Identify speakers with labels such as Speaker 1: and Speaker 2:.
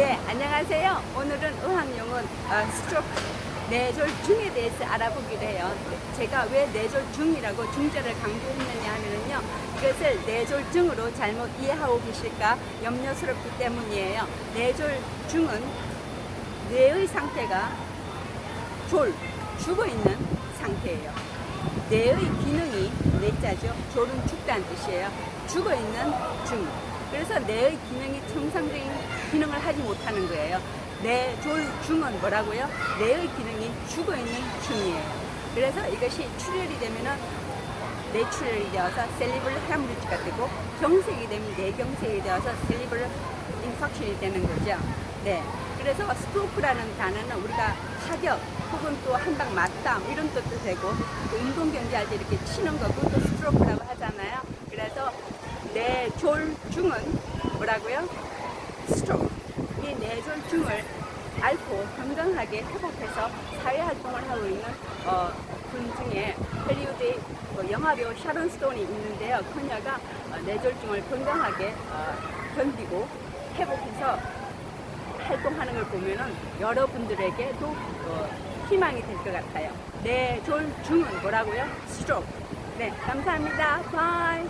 Speaker 1: 네, 안녕하세요. 오늘은 의학용은 어, 스트로크 뇌졸중에 대해서 알아보기로 해요. 제가 왜 뇌졸중이라고 중절을 강조했느냐 하면요. 이것을 뇌졸중으로 잘못 이해하고 계실까 염려스럽기 때문이에요. 뇌졸중은 뇌의 상태가 졸, 죽어 있는 상태예요. 뇌의 기능이 뇌자죠. 졸은 죽다는 뜻이에요. 죽어 있는 중. 그래서 뇌의 기능이 정상적인 기능을 하지 못하는 거예요. 뇌졸 중은 뭐라고요? 뇌의 기능이 죽어 있는 중이에요. 그래서 이것이 출혈이 되면은 뇌출혈이 되어서 셀리블 헤머리지가 되고 경색이 되면 뇌경색이 되어서 셀리블 인팍션이 되는 거죠. 네. 그래서 스트로크라는 단어는 우리가 타격 혹은 또 한 방 맞다 뭐 이런 뜻도 되고 또 운동 경기할 때 이렇게 치는 거 그것도 스트로크라고 뇌졸중은 뭐라고요? 스트로크. 이 뇌졸중을 앓고 건강하게 회복해서 사회 활동을 하고 있는 어, 분 중에 헐리우드의 그 영화배우 샤론 스톤이 있는데요. 그녀가 어, 뇌졸중을 건강하게 어, 견디고 회복해서 활동하는 걸 보면은 여러분들에게도 어, 희망이 될 것 같아요. 뇌졸중은 뭐라고요? 스트로크. 네, 감사합니다. 바이.